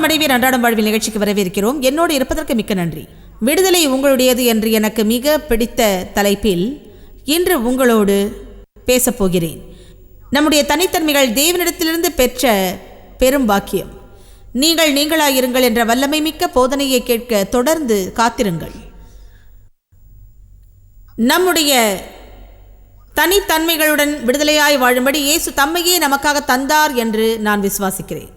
ஆனந்தமடைவீர் அன்றாடம் வாழ்வில் நிகழ்ச்சிக்கு வரவேற்கிறோம். என்னோடு இருப்பதற்கு மிக்க நன்றி. விடுதலை உங்களுடையது என்று எனக்கு மிக பிடித்த தலைப்பில் இன்று உங்களோடு பேசப் போகிறேன். நம்முடைய தனித்தன்மைகள் தேவனிடத்திலிருந்து பெற்ற பெரும் பாக்கியம். நீங்கள் நீங்களாயிருங்கள் என்ற வல்லமை மிக்க போதனையை கேட்க தொடர்ந்து காத்திருங்கள். நம்முடைய தனித்தன்மைகளுடன் விடுதலையாய் வாழும்படி இயேசு தம்மையே நமக்காக தந்தார் என்று நான் விசுவாசிக்கிறேன்.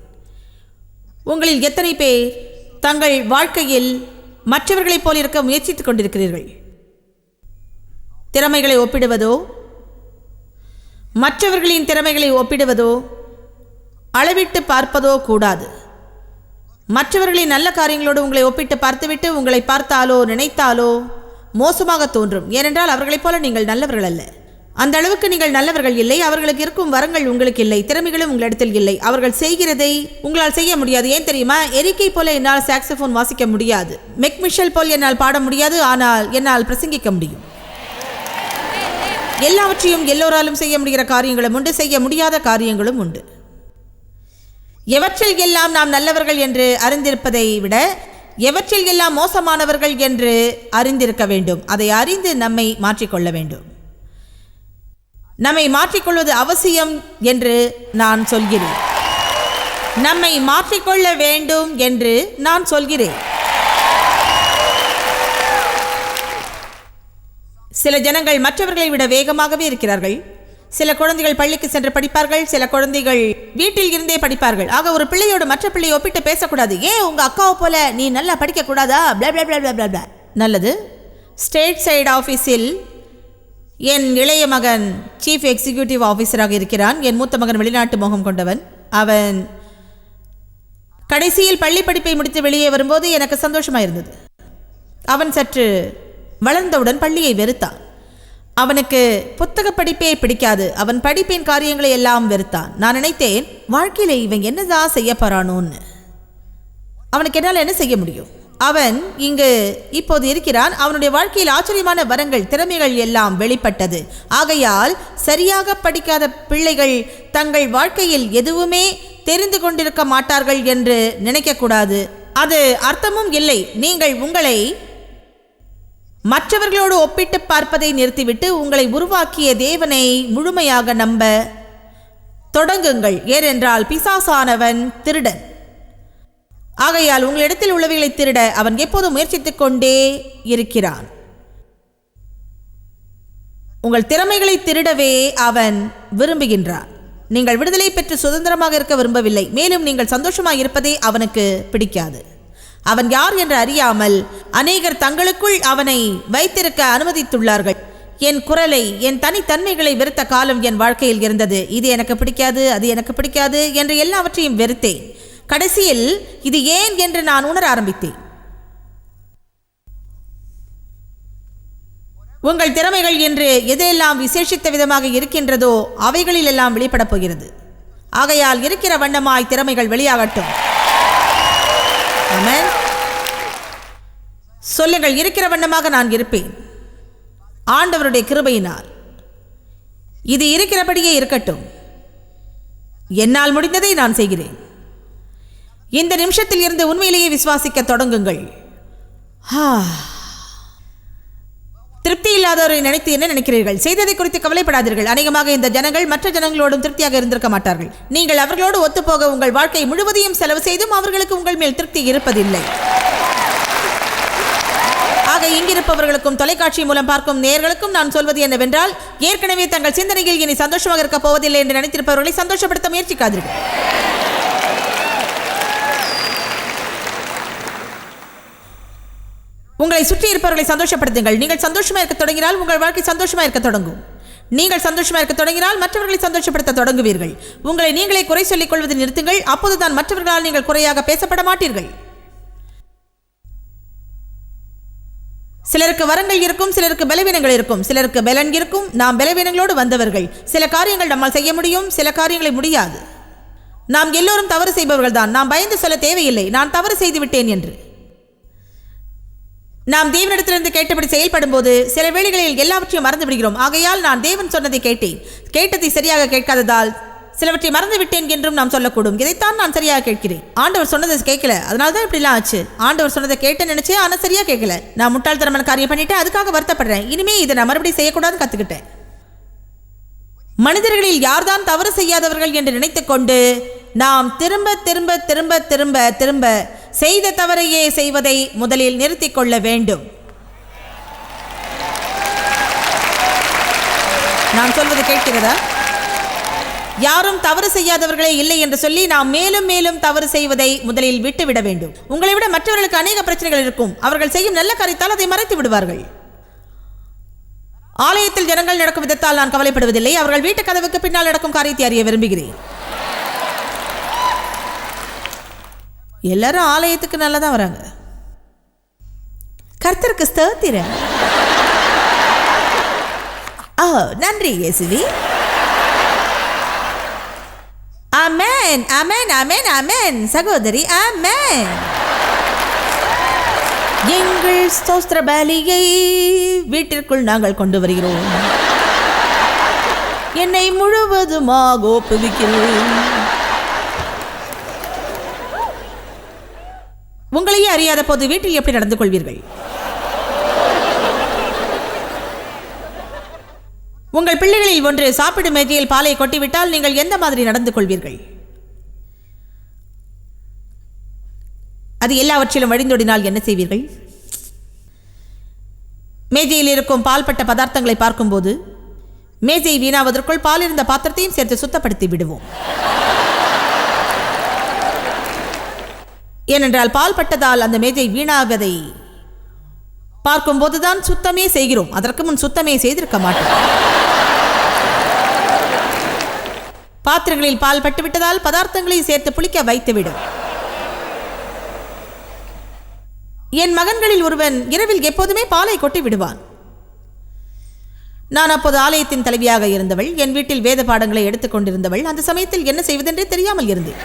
உங்களில் எத்தனை பேர் தங்கள் வாழ்க்கையில் மற்றவர்களைப் போல் இருக்க முயற்சித்துக் கொண்டிருக்கிறீர்கள்? திறமைகளை ஒப்பிடுவதோ? மற்றவர்களின் திறமைகளை ஒப்பிடுவதோ? அளவிட்டு பார்ப்பதோ கூடாது. மற்றவர்களின் நல்ல காரியங்களோடு உங்களை ஒப்பிட்டு பார்த்துவிட்டு உங்களை பார்த்தாலோ நினைத்தாலோ மோசமாக தோன்றும். ஏனென்றால் அவர்களைப் போல நீங்கள் நல்லவர்கள் அல்ல. அந்த அளவுக்கு நீங்கள் நல்லவர்கள் இல்லை. அவர்களுக்கு இருக்கும் வரங்கள் உங்களுக்கு இல்லை. திறமைகளும் உங்களிடத்தில் இல்லை. அவர்கள் செய்கிறதை உங்களால் செய்ய முடியாது. ஏன் தெரியுமா? எரிக்கை போல என்னால் சாக்ஸபோன் வாசிக்க முடியாது. மெக் மிஷல் போல் என்னால் பாட முடியாது. ஆனால் என்னால் பிரசங்கிக்க முடியும். எல்லாவற்றையும் எல்லோராலும் செய்ய முடிகிற காரியங்களும் உண்டு. செய்ய முடியாத காரியங்களும் உண்டு. எவற்றில் எல்லாம் நாம் நல்லவர்கள் என்று அறிந்திருப்பதை விட எவற்றில் எல்லாம் மோசமானவர்கள் என்று அறிந்திருக்க வேண்டும். அதை அறிந்து நம்மை மாற்றிக்கொள்ள வேண்டும். நம்மை மாற்றிக்கொள்வது அவசியம் என்று நான் சொல்கிறேன். நம்மை மாற்றிக்கொள்ள வேண்டும் என்று நான் சொல்கிறேன். சில ஜனங்கள் மற்றவர்களை விட வேகமாகவே இருக்கிறார்கள். சில குழந்தைகள் பள்ளிக்கு சென்று படிப்பார்கள். சில குழந்தைகள் வீட்டில் இருந்தே படிப்பார்கள். ஆக ஒரு பிள்ளையோடு மற்ற பிள்ளையை ஒப்பிட்டு பேசக்கூடாது. ஏன் உங்கள் அக்காவை போல நீ நல்லா படிக்கக்கூடாதா? நல்லது. ஸ்டேட் சைடு ஆஃபீஸில் என் இளைய மகன் சீஃப் எக்ஸிக்யூட்டிவ் ஆஃபீஸராக இருக்கிறான். என் மூத்த மகன் வெளிநாட்டு முகம் கொண்டவன். அவன் கடைசியில் பள்ளி படிப்பை முடித்து வெளியே வரும்போது எனக்கு சந்தோஷமாக இருந்தது அவன் சற்று வளர்ந்தவுடன் பள்ளியை வெறுத்தான். அவனுக்கு புத்தக படிப்பே பிடிக்காது. அவன் படிப்பின் காரியங்களை எல்லாம் வெறுத்தான். நான் நினைத்தேன் வாழ்க்கையில் இவன் என்னதான் செய்ய போறானோன்னு. அவனுக்கு என்னால் என்ன செய்ய முடியும்? அவன் இங்கு இப்போது இருக்கிறான். அவனுடைய வாழ்க்கையில் ஆச்சரியமான வரங்கள் திறமைகள் எல்லாம் வெளிப்பட்டது. ஆகையால் சரியாக படிக்காத பிள்ளைகள் தங்கள் வாழ்க்கையில் எதுவுமே தெரிந்து கொண்டிருக்க மாட்டார்கள் என்று நினைக்கக்கூடாது. அது அர்த்தமும் இல்லை. நீங்கள் உங்களை மற்றவர்களோடு ஒப்பிட்டு பார்ப்பதை நிறுத்திவிட்டு உங்களை உருவாக்கிய தேவனை முழுமையாக நம்ப தொடங்குங்கள். ஏனென்றால் பிசாசானவன் திருடன். ஆகையால் உங்களிடத்தில் உள்ளவைகளை திருட அவன் எப்போதும் முயற்சித்துக் கொண்டே இருக்கிறான். உங்கள் திறமைகளை திருடவே அவன் விரும்புகின்றான். நீங்கள் விடுதலை பெற்று சுதந்திரமாக இருக்க விரும்பவில்லை. மேலும் நீங்கள் சந்தோஷமாக இருப்பதே அவனுக்கு பிடிக்காது. அவன் யார் என்று அறியாமல் அநேகர் தங்களுக்குள் அவனை வைத்திருக்க அனுமதித்துள்ளார்கள். என் குரலை என் தனித்தன்மைகளை வெறுத்த காலம் என் வாழ்க்கையில் இருந்தது. இது எனக்கு பிடிக்காது அது எனக்கு பிடிக்காது என்று எல்லாவற்றையும் வெறுத்தேன். கடைசியில் இது ஏன் என்று நான் உணர ஆரம்பித்தேன். உங்கள் திறமைகள் என்று எதெல்லாம் விசேஷித்த விதமாக இருக்கின்றதோ அவைகளில் எல்லாம் வெளிப்படப் போகிறது. ஆகையால் இருக்கிற வண்ணமாய் திறமைகள் வெளியாகட்டும். சொல்லுங்கள் இருக்கிற வண்ணமாக நான் இருப்பேன். ஆண்டவருடைய கிருபையினால். இது இருக்கிறபடியே இருக்கட்டும். என்னால் முடிந்ததை நான் செய்கிறேன். இந்த நிமிஷத்தில் இருந்து உண்மையிலேயே விசுவாசிக்க தொடங்குங்கள். திருப்தி இல்லாதவரை நினைத்து என்ன நினைக்கிறீர்கள்? செய்ததை குறித்து கவலைப்படாதீர்கள். அநேகமாக இந்த ஜனங்கள் மற்ற ஜனங்களோடும் திருப்தியாக இருந்திருக்க மாட்டார்கள். நீங்கள் அவர்களோடு ஒத்துப்போக உங்கள் வாழ்க்கை முழுவதையும் செலவு செய்தும் அவர்களுக்கு உங்கள் மேல் திருப்தி இருப்பதில்லை. ஆக இங்கிருப்பவர்களுக்கும் தொலைக்காட்சி மூலம் பார்க்கும் நேர்களுக்கும் நான் சொல்வது என்னவென்றால் ஏற்கனவே தங்கள் சிந்தனையில் இனி சந்தோஷமாக இருக்க போவதில்லை என்று நினைத்திருப்பவர்களை சந்தோஷப்படுத்த முயற்சிக்காதீர்கள். உங்களை சுற்றி இருப்பவர்களை சந்தோஷப்படுத்துங்கள். நீங்கள் சந்தோஷமா இருக்க தொடங்கினால் உங்கள் வாழ்க்கை சந்தோஷமா இருக்க தொடங்கும். நீங்கள் சந்தோஷமா இருக்க தொடங்கினால் மற்றவர்களை சந்தோஷப்படுத்த தொடங்குவீர்கள். உங்களை நீங்களே குறை சொல்லிக் கொள்வதை நிறுத்துங்கள். அப்போதுதான் மற்றவர்களால் நீங்கள் குறையாக பேசப்பட மாட்டீர்கள். சிலருக்கு வரங்கள் இருக்கும் சிலருக்கு பலவீனங்கள் இருக்கும். சிலருக்கு பலன் இருக்கும். நாம் பலவீனங்களோடு வந்தவர்கள். சில காரியங்கள் நம்மால் செய்ய முடியும் சில காரியங்களை முடியாது. நாம் எல்லோரும் தவறு செய்பவர்கள் தான் நாம் பயந்து சொல்ல தேவையில்லை. நான் தவறு செய்து விட்டேன் என்று. நாம் தேவனிடத்திலிருந்து கேட்டபடி செயல்படும் போது சில வேளைகளில் எல்லாவற்றையும் மறந்து விடுகிறோம். ஆகையால் நான் தேவன் சொன்னதை கேட்டேன். கேட்டதை சரியாக கேட்காததால் சிலவற்றை மறந்து விட்டேன் என்றும் நாம் சொல்லக்கூடும். இதைத்தான் நான் சரியாக கேட்கிறேன். ஆண்டவர் சொன்னதை கேட்கல. அதனால தான் இப்படிலாம் ஆச்சு. ஆண்டவர் சொன்னதை கேட்டு நினைச்சே ஆனால் சரியாக கேட்கல. நான் முட்டாள்தனமான காரியம் பண்ணிட்டு அதுக்காக வருத்தப்படுறேன். இனிமே இதை நான் மறுபடியும் செய்யக்கூடாதுன்னு கற்றுக்கிட்டேன் மனிதர்களில் யார்தான் தவறு செய்யாதவர்கள் என்று நினைத்துக்கொண்டு நாம் திரும்ப திரும்ப திரும்ப திரும்ப திரும்ப செய்த தவறையே செய்வதை முதலில் நிறுத்திக் கொள்ள வேண்டும். நான் சொல்வது கேட்கிறதா? யாரும் தவறு செய்யாதவர்களே இல்லை என்று சொல்லி நாம் மேலும் மேலும் தவறு செய்வதை முதலில் விட்டுவிட வேண்டும். உங்களை விட மற்றவர்களுக்கு அநேக பிரச்சனைகள் இருக்கும். அவர்கள் செய்யும் நல்ல காரியத்தால் அதை மறைத்து விடுவார்கள். ஆலயத்தில் ஜனங்கள் நடக்கும் விதத்தால் நான் கவலைப்படுவதில்லை. அவர்கள் வீட்டு கதவுக்கு பின்னால் நடக்கும் காரியத்தை அறிய விரும்புகிறேன். எல்லாரும் ஆலயத்துக்கு நல்லா தான் வராங்க. கர்த்தருக்கு ஸ்தோத்திர ஓ நன்றி இயேசுவி. அமேன் அமேன் அமேன் அமேன் சகோதரி அமேன் எங்கள் ஸ்தோஸ்திர பலியை வீட்டிற்குள் நாங்கள் கொண்டு வருகிறோம். என்னை முழுவதுமாக ஒப்புவிக்கிறேன் உங்களையே அறியாத போது வீட்டில் எப்படி நடந்து கொள்வீர்கள் உங்கள் பிள்ளைகளில் ஒன்று சாப்பிடும் மேஜையில் பாலை கொட்டிவிட்டால் நீங்கள் எந்த மாதிரி நடந்து கொள்வீர்கள் அது எல்லாவற்றிலும் வழிந்தோடினால் என்ன செய்வீர்கள்? மேஜையில் இருக்கும் பால்பட்ட பதார்த்தங்களை பார்க்கும்போது மேஜை வீணாவதற்குள் பால் இருந்த பாத்திரத்தையும் சேர்த்து சுத்தப்படுத்தி விடுவோம். ஏனென்றால் பால் பட்டதால் அந்த மேஜை வீணாவதை பார்க்கும்போதுதான் சுத்தமே செய்கிறோம். அதற்கு முன் சுத்தமே செய்திருக்க மாட்டோம். பாத்திரங்களில் பால் பட்டுவிட்டதால் பதார்த்தங்களை சேர்த்து புளிக்க வைத்துவிடும். என் மகன்களில் ஒருவன் இரவில் எப்போதுமே பாலை கொட்டி விடுவான். நான் அப்போது ஆலயத்தின் தலைவியாக இருந்தவள் என் வீட்டில் வேத பாடங்களை எடுத்துக் கொண்டிருந்தவள் அந்த சமயத்தில் என்ன செய்வதென்றே தெரியாமல் இருந்தேன்.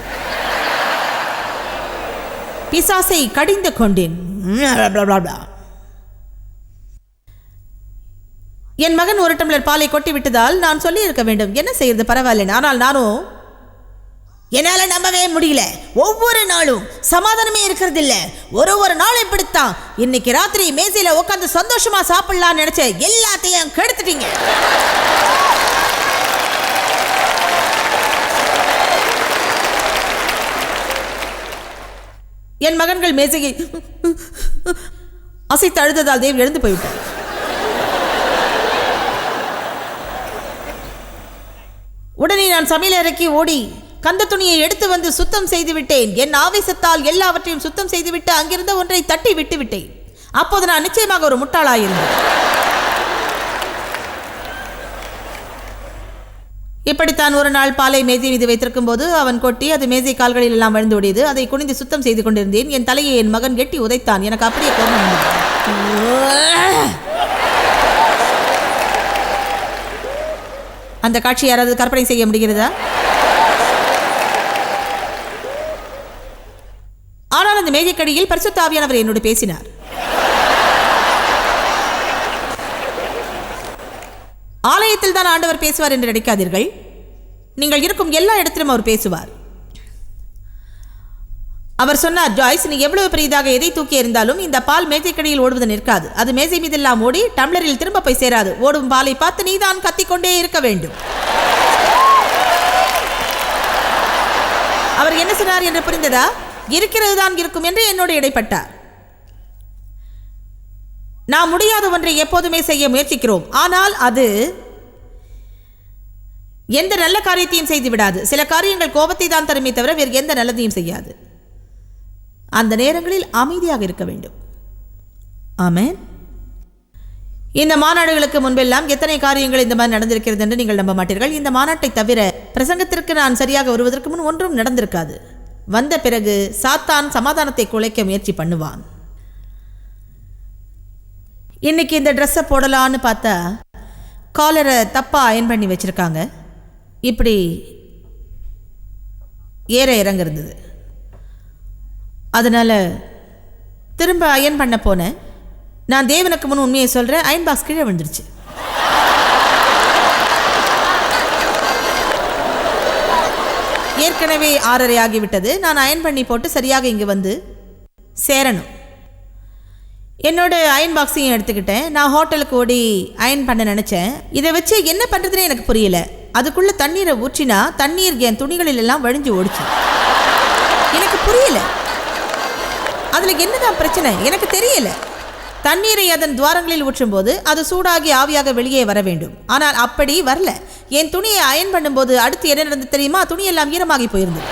பிசாசை கடிந்து கொண்டேன். என் மகன் ஒரு டம்ளர் பாலை கொட்டி விட்டதால் நான் சொல்லி இருக்க வேண்டும். என்ன செய்யறது? பரவாயில்ல. ஆனால் நானும் என்னால நம்பவே முடியல. ஒவ்வொரு நாளும் சமாதானமே இருக்கிறது இல்ல ஒரு ஒரு நாள் இப்படித்தான் இன்னைக்கு ராத்திரி மேசையில உட்காந்து சந்தோஷமா சாப்பிடலாம்னு நினைச்ச எல்லாத்தையும் கெடுத்துட்டீங்க. என் மகன்கள் மேசையை அசைத்து அழுததால் தேவ் எழுந்து போய்விட்டார். உடனே நான் சமையலறைக்கு ஓடி கந்த துணியை எடுத்து வந்து சுத்தம் செய்து விட்டேன். என் ஆவேசத்தால் எல்லாவற்றையும் சுத்தம் செய்துவிட்டு அங்கிருந்த ஒன்றை தட்டி விட்டு விட்டேன். அப்போது நான் நிச்சயமாக ஒரு முட்டாளாயிருந்தேன். இப்படித்தான் ஒரு நாள் பாலை மேஜை மீது வைத்திருக்கும் போது அவன் கொட்டி அது மேஜை கால்களில் எல்லாம் விழுந்து ஓடியது. அதை குனிந்து சுத்தம் செய்து கொண்டிருந்தேன். என் தலையை என் மகன் கெட்டி உதைத்தான். எனக்கு அப்படியே கோபம் அந்த காட்சி யாராவது கற்பனை செய்ய முடிகிறதா? ஆனால் அந்த மேஜைக்கடியில் பரிசுத்தாவியானவர் என்னோடு பேசினார். ஆலயத்தில் தான் ஆண்டவர் பேசுவார் என்று நினைக்காதீர்கள். நீங்கள் இருக்கும் எல்லா இடத்திலும் அவர் பேசுவார். அவர் சொன்னார் ஜாய்ஸ் நீ எவ்வளவு பெரியதாக எதை தூக்கி இருந்தாலும் இந்த பால் மேஜைக்கடியில் ஓடுவது நிற்காது. அது மேஜை மீதெல்லாம் ஓடி டம்ளரில் திரும்ப போய் சேராது. ஓடும் பாலை பார்த்து நீதான் கத்திக்கொண்டே இருக்க வேண்டும். அவர் என்ன சொன்னார் என்று புரிந்ததா? இருக்கிறது தான் இருக்கும் என்று என்னோடு இடைப்பட்டார். நாம் முடியாத ஒன்றை எப்போதுமே செய்ய முயற்சிக்கிறோம். ஆனால் அது எந்த நல்ல காரியத்தையும் செய்து விடாது. சில காரியங்கள் கோபத்தை தான் தருமே தவிர வேறு எந்த நல்லதையும் செய்யாது. அந்த நேரங்களில் அமைதியாக இருக்க வேண்டும். ஆமென். இந்த மாநாடுகளுக்கு முன்பெல்லாம் எத்தனை காரியங்கள் இந்த மாதிரி நடந்திருக்கிறது என்று நீங்கள் நம்ப மாட்டீர்கள். இந்த மாநாட்டை தவிர பிரசங்கத்திற்கு நான் சரியாக வருவதற்கு முன் ஒன்றும் நடந்திருக்காது. வந்த பிறகு சாத்தான் சமாதானத்தை குலைக்க முயற்சி பண்ணுவான். இன்னைக்கு இந்த ட்ரெஸ்ஸை போடலான்னு பார்த்தா காலரை தப்பாக அயன் பண்ணி வச்சுருக்காங்க. இப்படி ஏற இறங்க இருந்தது அதனால் திரும்ப அயன் பண்ண போனேன் நான் தேவனுக்கு முன் உண்மையை சொல்கிறேன் அயன் பாக்ஸ் கீழே விழுந்துருச்சு. ஏற்கனவே ஆறரை ஆகிவிட்டது. நான் அயன் பண்ணி போட்டு சரியாக இங்கே வந்து சேரணும். என்னோட அயன் பாக்ஸையும் எடுத்துக்கிட்டேன். நான் ஹோட்டலுக்கு ஓடி அயன் பண்ண நினச்சேன். இதை வச்சு என்ன பண்ணுறதுனே எனக்கு புரியலை. அதுக்குள்ளே தண்ணீரை ஊற்றினா தண்ணீர் என் துணிகளில் எல்லாம் வழிஞ்சு ஓடிச்சு. எனக்கு புரியல. அதில் என்னதான் பிரச்சனை? எனக்கு தெரியல. தண்ணீரை அதன் துவாரங்களில் ஊற்றும்போது அது சூடாகி ஆவியாக வெளியே வர வேண்டும். ஆனால் அப்படி வரல. என் துணியை அயன் பண்ணும்போது அடுத்து என்ன நடந்து தெரியுமா? துணியெல்லாம் ஈரமாகி போயிருந்தது.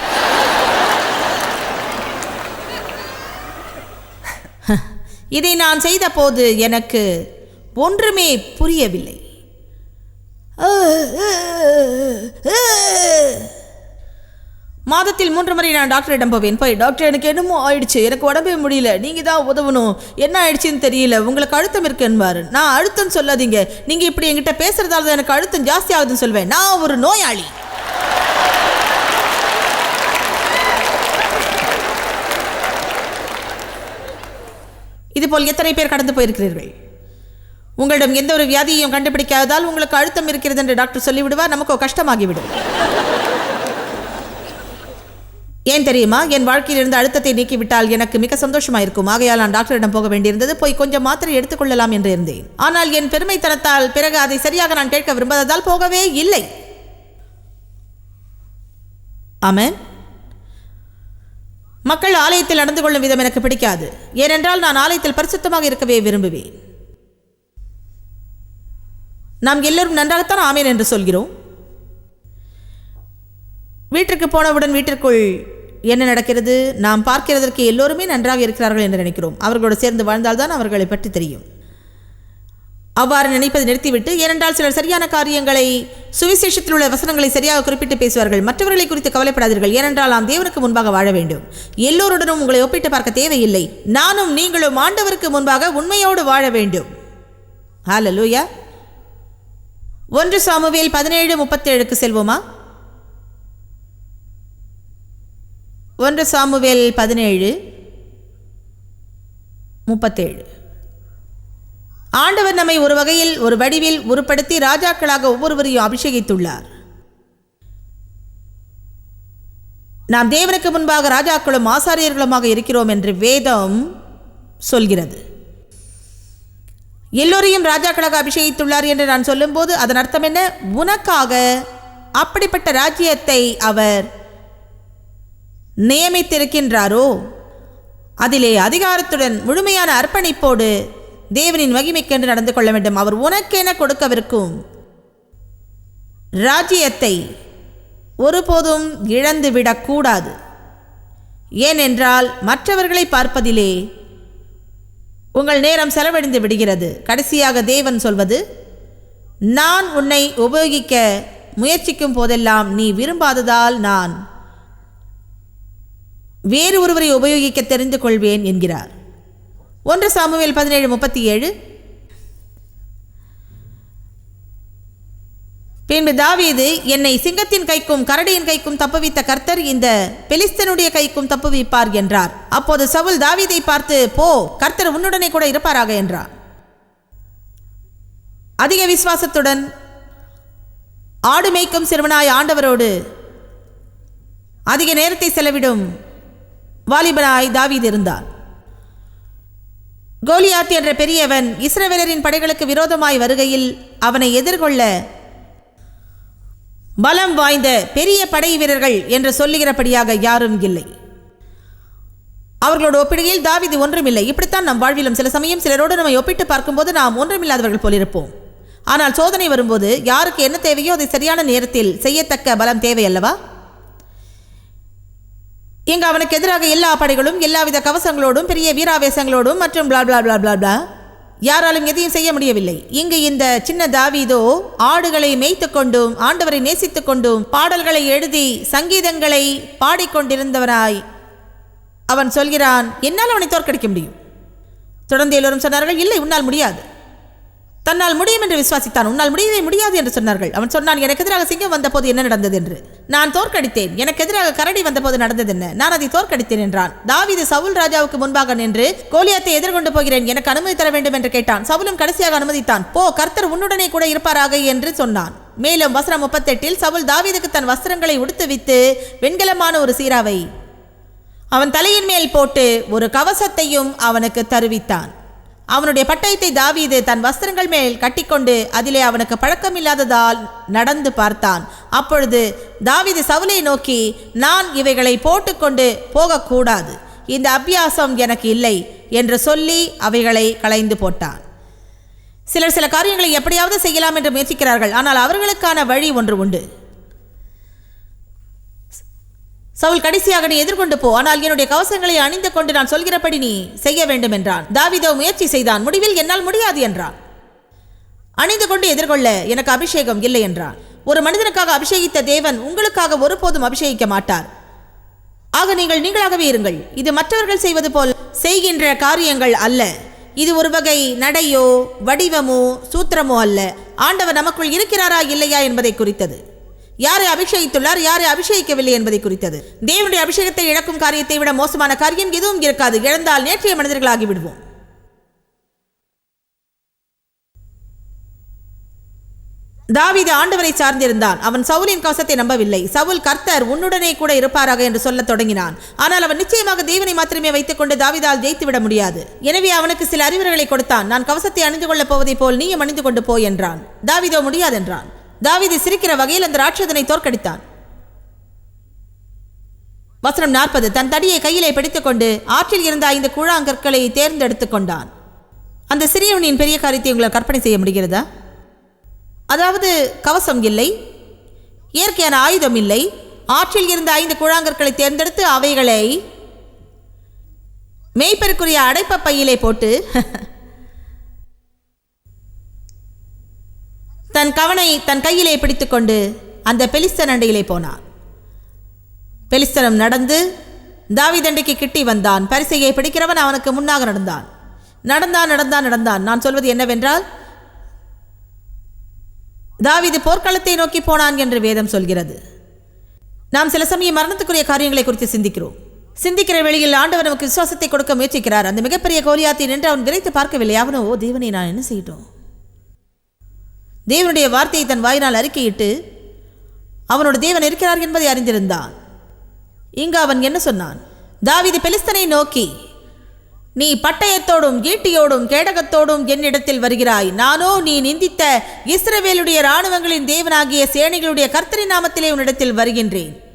இதை நான் செய்த போது எனக்கு ஒன்றுமே புரியவில்லை. மாதத்தில் மூன்று முறை நான் டாக்டரிடம் போவேன். போய் டாக்டர் எனக்கு என்னமோ ஆயிடுச்சு. எனக்கு உடம்பே முடியல. நீங்கள் தான் உதவணும். என்ன ஆயிடுச்சுன்னு தெரியல. உங்களுக்கு அழுத்தம் இருக்கு நான் அழுத்தம் சொல்லாதீங்க. நீங்கள் இப்படி என்கிட்ட பேசுறதால தான் எனக்கு அழுத்தம் ஜாஸ்தி ஆகுதுன்னு சொல்வேன். நான் ஒரு நோயாளி. இதுபோல் எத்தனை பேர் கடந்து போயிருக்கிறீர்கள்? உங்களிடம் எந்த ஒரு வியாதியையும் கண்டுபிடிக்காததால் உங்களுக்கு அழுத்தம் இருக்கிறது என்று டாக்டர் சொல்லிவிடுவார் நமக்கு கஷ்டமாகிவிடும். ஏன் தெரியுமா? என் வாழ்க்கையில் இருந்து அழுத்தத்தை நீக்கிவிட்டால் எனக்கு மிக சந்தோஷமா இருக்கும் ஆகையால் நான் டாக்டரிடம் போக வேண்டியிருந்தது. போய் கொஞ்சம் மாத்திரை எடுத்துக்கொள்ளலாம் என்று இருந்தேன். ஆனால் என் பெருமைத்தனத்தால் பிறகு அதை சரியாக நான் கேட்க விரும்பாததால் போகவே இல்லை. ஆமென். மக்கள் ஆலயத்தில் நடந்து கொள்ளும் விதம் எனக்கு பிடிக்காது. ஏனென்றால் நான் ஆலயத்தில் பரிசுத்தமாக இருக்கவே விரும்புவேன். நாம் எல்லோரும் நன்றாகத்தான் ஆமேன் என்று சொல்கிறோம். வீட்டிற்கு போனவுடன் வீட்டிற்குள் என்ன நடக்கிறது? நாம் பார்க்கிறதற்கு எல்லோருமே நன்றாக இருக்கிறார்கள் என்று நினைக்கிறோம். அவர்களோடு சேர்ந்து வாழ்ந்தால்தான் அவர்களை பற்றி தெரியும். அவ்வாறு நினைப்பதை நிறுத்திவிட்டு ஏனென்றால் சிலர் சரியான காரியங்களை சுவிசேஷத்தில் உள்ள வசனங்களை சரியாக குறிப்பிட்டு பேசுவார்கள். மற்றவர்களை குறித்து கவலைப்படாதீர்கள். ஏனென்றால் நாம் தேவனுக்கு முன்பாக வாழ வேண்டும். எல்லோருடனும் உங்களை ஒப்பிட்டு பார்க்க தேவையில்லை. நானும் நீங்களும் ஆண்டவருக்கு முன்பாக உண்மையோடு வாழ வேண்டும். ஹalleluya ஒன்று சாமுவேல் பதினேழு முப்பத்தேழுக்கு செல்வோமா? ஒன்று சாமுவேல் பதினேழு முப்பத்தேழு. ஆண்டவர் நம்மை ஒரு வகையில் ஒரு வடிவில் உருப்படுத்தி ராஜாக்களாக ஒவ்வொருவரையும் அபிஷேகித்துள்ளார். நாம் தேவனுக்கு முன்பாக ராஜாக்களும் ஆசாரியர்களுமாக இருக்கிறோம் என்று வேதம் சொல்கிறது. எல்லோரையும் ராஜாக்களாக அபிஷேகித்துள்ளார் என்று நான் சொல்லும்போது அதன் அர்த்தம் என்ன? உனக்காக அப்படிப்பட்ட ராஜ்யத்தை அவர் நியமித்திருக்கின்றாரோ? அதிலே அதிகாரத்துடன் முழுமையான அர்ப்பணிப்போடு தேவனின் மகிமைக்கென்று நடந்து கொள்ள வேண்டும். அவர் உனக்கென கொடுக்கவிருக்கும் ராஜ்யத்தை ஒருபோதும் இழந்து விடக்கூடாது ஏனென்றால் மற்றவர்களை பார்ப்பதிலே உங்கள் நேரம் செலவழிந்து விடுகிறது. கடைசியாக தேவன் சொல்வது நான் உன்னை உபயோகிக்க முயற்சிக்கும் போதெல்லாம் நீ விரும்பாததால் நான் வேறு ஒருவரை உபயோகிக்க தெரிந்து கொள்வேன் என்கிறார். ஒன்று சாமுவேல் பதினேழு முப்பத்தி ஏழு பின்பு தாவீது என்னை சிங்கத்தின் கைக்கும் கரடியின் கைக்கும் தப்புவித்த கர்த்தர் இந்த பெலிஸ்தனுடைய கைக்கும் தப்புவிப்பார் என்றார். அப்போது சவுல் தாவீதை பார்த்து போ கர்த்தர் உன்னுடனே கூட இருப்பாராக என்றார். அதிக விசுவாசத்துடன் ஆடு மேய்க்கும் சிறுவனாய் ஆண்டவரோடு அதிக நேரத்தை செலவிடும் வாலிபனாய் தாவீது இருந்தார். கோலியாத் என்ற பெரியவன் இஸ்ரவேலரின் படைகளுக்கு விரோதமாய் வருகையில் அவனை எதிர்கொள்ள பலம் வாய்ந்த பெரிய படை வீரர்கள் என்று சொல்லுகிறபடியாக யாரும் இல்லை. அவர்களோடு ஒப்பிடுகையில் தாவீது ஒன்றுமில்லை. இப்படித்தான் நம் வாழ்விலும் சில சமயம் சிலரோடு நம்மை ஒப்பிட்டு பார்க்கும்போது நாம் ஒன்றுமில்லாதவர்கள் போலிருப்போம் ஆனால் சோதனை வரும்போது யாருக்கு என்ன தேவையோ அதை சரியான நேரத்தில் செய்யத்தக்க பலம் தேவை அல்லவா? இங்கு அவனுக்கு எதிராக எல்லா படைகளும் எல்லாவித கவசங்களோடும் பெரிய வீராவேசங்களோடும் மற்றும் பிளா பிளா பிளா பிளா பிளா யாராலும் எதையும் செய்ய முடியவில்லை. இங்கு இந்த சின்ன தாவீதோ ஆடுகளை மேய்த்து கொண்டும் ஆண்டவரை நேசித்துக் கொண்டும் பாடல்களை எழுதி சங்கீதங்களை பாடிக்கொண்டிருந்தவனாய் அவன் சொல்கிறான் என்னால் அவனை தோற்கடிக்க முடியும். தொடர்ந்து எல்லோரும் சொன்னார்கள் இல்லை உன்னால் முடியாது. தன்னால் முடியும் என்று விசுவாசித்தான். உன்னால் முடியவே முடியாது என்று சொன்னார்கள். அவன் சொன்னான் எனக்கு எதிராக சிங்கம் வந்தபோது என்ன நடந்தது? என்று. நான் தோற்கடித்தேன். எனக்கு எதிராக கரடி வந்தபோது நடந்தது என்ன? நான் அதை தோற்கடித்தேன் என்றான். தாவீது சவுல் ராஜாவுக்கு முன்பாக நின்று கோலியாத்தை எதிர்கொண்டு போகிறேன் எனக்கு அனுமதி தர வேண்டும் என்று கேட்டான். சவுலும் கடைசியாக அனுமதித்தான். போ கர்த்தர் உன்னுடனே கூட இருப்பாராக? என்று சொன்னான். மேலும் வசனம் முப்பத்தெட்டில் சவுல் தாவீதுக்கு தன் வஸ்திரங்களை உடுத்துவித்து வெண்கலமான ஒரு சீராவை அவன் தலையின் மேல் போட்டு ஒரு கவசத்தையும் அவனுக்கு தருவித்தான். அவனுடைய பட்டயத்தை தாவீது தன் வஸ்திரங்கள் மேல் கட்டிக்கொண்டு அதிலே அவனுக்கு பழக்கமில்லாததால் நடந்து பார்த்தான். அப்பொழுது தாவீது சவுலை நோக்கி நான் இவைகளை போட்டுக்கொண்டு போகக்கூடாது. இந்த அபியாசம் எனக்கு இல்லை என்று சொல்லி அவைகளை களைந்து போட்டான். சிலர் சில காரியங்களை எப்படியாவது செய்யலாம் என்று முயற்சிக்கிறார்கள். ஆனால் அவர்களுக்கான வழி ஒன்று உண்டு. சவுல் கடைசியாக நீ எதிர்கொண்டு போ. ஆனால் என்னுடைய கவசங்களை அணிந்து கொண்டு நான் சொல்கிறபடி நீ செய்ய வேண்டும் என்றான் தாவிதோ முயற்சி செய்தான். முடிவில் என்னால் முடியாது என்றான். அணிந்து கொண்டு எதிர்கொள்ள எனக்கு அபிஷேகம் இல்லை என்றான். ஒரு மனிதனுக்காக அபிஷேகித்த தேவன் உங்களுக்காக ஒருபோதும் அபிஷேகிக்க மாட்டார். ஆக நீங்கள் நீங்களாகவே இருங்கள். இது மற்றவர்கள் செய்வது போல் செய்கின்ற காரியங்கள் அல்ல. இது ஒரு வகை நடையோ வடிவமோ சூத்திரமோ அல்ல. ஆண்டவர் நமக்குள் இருக்கிறாரா இல்லையா என்பதை குறித்தது. யாரை அபிஷேகித்துள்ளார் யாரை அபிஷேகிக்கவில்லை என்பதை குறித்தது. தேவனுடைய அபிஷேகத்தை இழக்கும் காரியத்தை விட மோசமான காரியம் எதுவும் இருக்காது. இழந்தால் நேற்றைய மனிதர்களாகி விடுவோம். தாவீது ஆண்டவரை சார்ந்திருந்தான். அவன் சவுலின் கவசத்தை நம்பவில்லை. சவுல் கர்த்தர் உன்னுடனே கூட இருப்பாராக என்று சொல்லத் தொடங்கினான். ஆனால் அவன் நிச்சயமாக தேவனை மாத்திரமே வைத்துக்கொண்டு தாவிதால் ஜெயித்து விட முடியாது. எனவே அவனுக்கு சில அறிவுரைகளை கொடுத்தான். நான் கவசத்தை அணிந்து கொள்ளப் போவதைப் போல் நீயும் அணிந்து கொண்டு போ என்றான். தாவிதோ முடியாதென்றான். தாவீது சிரிக்கிற வகையில் அந்த ராட்சதனை தோற்கடித்தான். வசனம் நாற்பது தன் தடியை கையிலே பிடித்துக்கொண்டு ஆற்றில் இருந்த ஐந்து கூழாங்கற்களை தேர்ந்தெடுத்து கொண்டான். அந்த சிறியவனின் பெரிய காரியத்தை உங்களால் கற்பனை செய்ய முடிகிறதா? அதாவது கவசம் இல்லை இயற்கையான ஆயுதம் இல்லை ஆற்றில் இருந்த ஐந்து கூழாங்கற்களை தேர்ந்தெடுத்து அவைகளை மேய்ப்பருக்குரிய அடைப்ப பையிலே போட்டு தன் கவனை தன் கையிலே பிடித்துக்கொண்டு அந்த பெலிஸ்தன் அண்டையிலே போனான் பெலிஸ்தனம் நடந்து தாவிதண்டைக்கு கிட்டி வந்தான். பரிசையை பிடிக்கிறவன் அவனுக்கு முன்னாக நடந்தான். நடந்தான் நடந்தான் நடந்தான். நான் சொல்வது என்னவென்றால் தாவிது போர்க்களத்தை நோக்கி போனான் என்று வேதம் சொல்கிறது. நாம் சில சமயம் மரணத்துக்குரிய காரியங்களை குறித்து சிந்திக்கிறோம். சிந்திக்கிற வெளியில் ஆண்டவர் நமக்கு விசுவாசத்தை கொடுக்க முயற்சிக்கிறார். அந்த மிகப்பெரிய கோலியாத்தை நின்று அவன் விரைத்து பார்க்கவில்லை. அவனோ "ஓ, தேவனை நான் என்ன செய்யட்டும்? தேவனுடைய வார்த்தையை தன் வாயினால் அறிக்கையிட்டு அவனோட தேவன் இருக்கிறார் என்பதை அறிந்திருந்தான். இங்கு அவன் என்ன சொன்னான்? தாவிது பெலிஸ்தனை நோக்கி நீ பட்டயத்தோடும் ஈட்டியோடும் கேடகத்தோடும் என்னிடத்தில் வருகிறாய். நானோ நீ நிந்தித்த இஸ்ரவேலுடைய இராணுவங்களின் தேவனாகிய சேனைகளுடைய கர்த்தரி நாமத்திலே உன்னிடத்தில் வருகின்றேன்.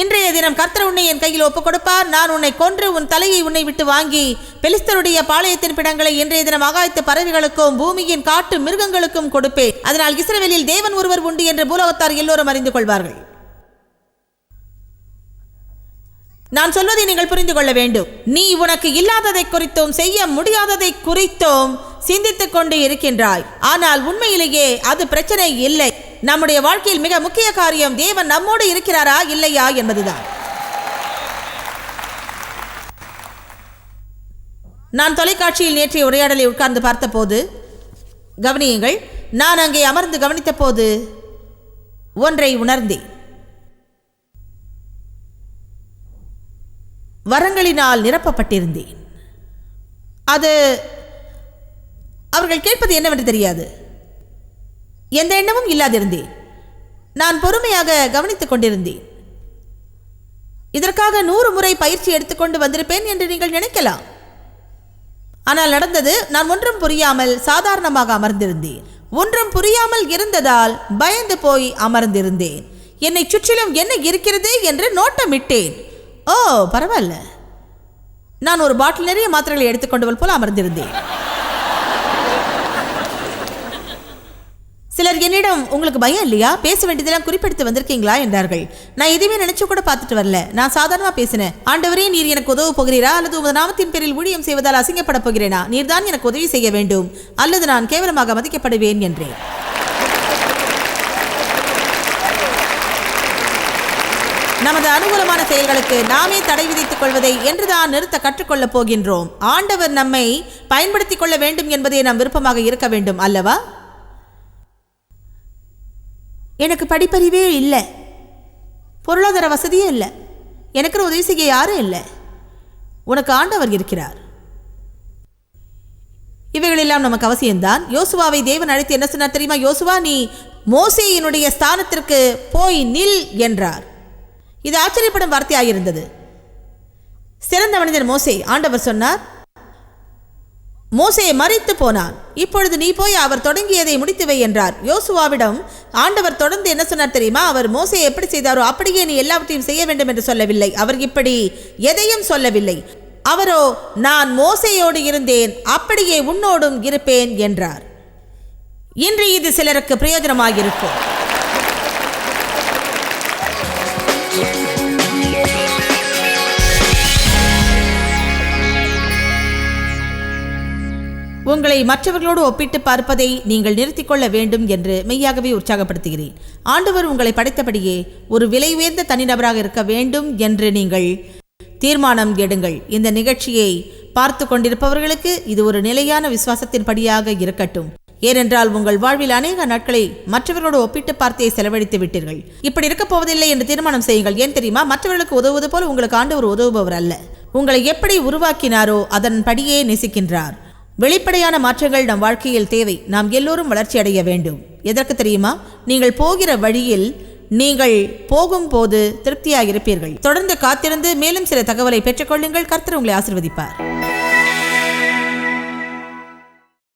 இன்றைய தினம் கர்த்தர் உன்னை என் கையில் ஒப்புக் கொடுப்பார் நான் உன்னை கொன்று உன் தலையை உன்னை விட்டு வாங்கி பெலிஸ்தருடைய பாளையத்தின் பிடங்களை இன்றைய தினம் ஆகாயத்து பறவைகளுக்கும் பூமியின் காட்டு மிருகங்களுக்கும் கொடுப்பேன். அதனால் இஸ்ரேலில் தேவன் ஒருவர் உண்டு என்று பூலோகத்தார் எல்லோரும் அறிந்து கொள்வார்கள். நான் சொல்வதை நீங்கள் புரிந்து கொள்ள வேண்டும். நீ உனக்கு இல்லாததை குறித்தும் செய்ய முடியாததை குறித்தும் சிந்தித்துக் கொண்டு இருக்கின்றாய். ஆனால் உண்மையிலேயே அது பிரச்சனை இல்லை. நம்முடைய வாழ்க்கையில் மிக முக்கிய காரியம் தேவன் நம்மோடு இருக்கிறாரா இல்லையா என்பதுதான். நான் தொலைக்காட்சியில் நேற்றைய உரையாடலை உட்கார்ந்து பார்த்தபோது கவனியுங்கள் நான் அங்கே அமர்ந்து கவனித்தபோது ஒன்றை உணர்ந்தேன். வரங்களினால் நிரப்பப்பட்டிருந்தேன். அது அவர்கள் கேட்பது என்னவென்று தெரியாது. எந்த எண்ணமும் இல்லாதிருந்தேன். நான் பொறுமையாக கவனித்துக் கொண்டிருந்தேன். இதற்காக நூறு முறை பயிற்சி எடுத்துக்கொண்டு வந்திருப்பேன் என்று நீங்கள் நினைக்கலாம். ஆனால் நடந்தது நான் ஒன்றும் புரியாமல் சாதாரணமாக அமர்ந்திருந்தேன். ஒன்றும் புரியாமல் இருந்ததால் பயந்து போய் அமர்ந்திருந்தேன். என்னை சுற்றிலும் என்ன இருக்கிறது என்று நோட்டமிட்டேன். ஓ பரவாயில்ல. நான் ஒரு பாட்டில் நிறைய மாத்திரைகளை எடுத்துக்கொண்டவள் போல் அமர்ந்திருந்தேன். சிலர் என்னிடம் உங்களுக்கு பயம் இல்லையா? பேச வேண்டியதெல்லாம் குறிப்பெடுத்து வந்திருக்கீங்களா? என்றார்கள். நான் எதுவுமே நினைச்சு கூட பார்த்துட்டு வரல. நான் சாதாரணமாக பேசினேன். ஆண்டவரே நீர் எனக்கு உதவ போகிறீரா? அல்லது உமது நாமத்தின் பேரில் ஊழியம் செய்வதால் அசிங்கப்பட போகிறேனா? நீர் தான் எனக்கு உதவி செய்ய வேண்டும். அல்லது நான் கேவலமாக மதிக்கப்படுவேன் என்றேன். நமது அனுகூலமான செயல்களுக்கு நாமே தடை விதித்துக் கொள்வதை என்றுதான் நிறுத்த கற்றுக்கொள்ளப் போகின்றோம். ஆண்டவர் நம்மை பயன்படுத்திக் கொள்ள வேண்டும் என்பதே நம் விருப்பமாக இருக்க வேண்டும் அல்லவா? எனக்கு படிப்பறிவே இல்லை. பொருளாதார வசதியே இல்லை. எனக்கு உதவி செய்ய யாரும் இல்லை. உனக்கு ஆண்டவர் இருக்கிறார். இவைகளெல்லாம் நமக்கு அவசியம்தான். யோசுவாவை தேவன் அழைத்து என்ன சொன்னார் தெரியுமா? யோசுவா நீ மோசேயினுடைய ஸ்தானத்திற்கு போய் நில் என்றார். இது ஆச்சரியப்படும் வார்த்தையாயிருந்தது. சிறந்த மனிதன் மோசே ஆண்டவர் சொன்னார் மோசே மறித்து போனான். இப்பொழுது நீ போய் அவர் தொடங்கியதை முடித்து வை என்றார். யோசுவாவிடம் ஆண்டவர் தொடர்ந்து என்ன சொன்னார் தெரியுமா? அவர் மோசே எப்படி செய்தாரோ அப்படியே நீ எல்லாவற்றையும் செய்ய வேண்டும் என்று சொல்லவில்லை. அவர் இப்படி எதையும் சொல்லவில்லை. அவரோ நான் மோசையோடு இருந்தேன் அப்படியே உன்னோடும் இருப்பேன் என்றார். இன்று இது சிலருக்கு பிரயோஜனமாகிருக்கும் உங்களை மற்றவர்களோடு ஒப்பிட்டு பார்ப்பதை நீங்கள் நிறுத்திக் கொள்ள வேண்டும் என்று மெய்யாகவே உற்சாகப்படுத்துகிறேன். ஆண்டவர் உங்களை படைத்தபடியே ஒரு விலை உயர்ந்த தனிநபராக இருக்க வேண்டும் என்று நீங்கள் தீர்மானம் எடுங்கள். இந்த நிகழ்ச்சியை பார்த்து கொண்டிருப்பவர்களுக்கு இது ஒரு நிலையான விசுவாசத்தின் படியாக இருக்கட்டும். ஏனென்றால் உங்கள் வாழ்வில் அநேக நாட்களை மற்றவர்களோடு ஒப்பிட்டு பார்த்தே செலவழித்து விட்டீர்கள். இப்படி இருக்கப் போவதில்லை என்று தீர்மானம் செய்யுங்கள். ஏன் தெரியுமா? மற்றவர்களுக்கு உதவுவது போல உங்களுக்கு ஆண்டவர் உதவுபவர் அல்ல. உங்களை எப்படி உருவாக்கினாரோ அதன் படியே நேசிக்கின்றார். வெளிப்படையான மாற்றங்கள் நம் வாழ்க்கையில் தேவை. நாம் எல்லோரும் வளர்ச்சி அடைய வேண்டும். எதற்கு தெரியுமா? நீங்கள் போகிற வழியில் நீங்கள் போகும்போது திருப்தியாக இருப்பீர்கள் தொடர்ந்து காத்திருந்து மேலும் சில தகவலை பெற்றுக்கொள்ளுங்கள் கர்த்தர் உங்களை ஆசிர்வதிப்பார்.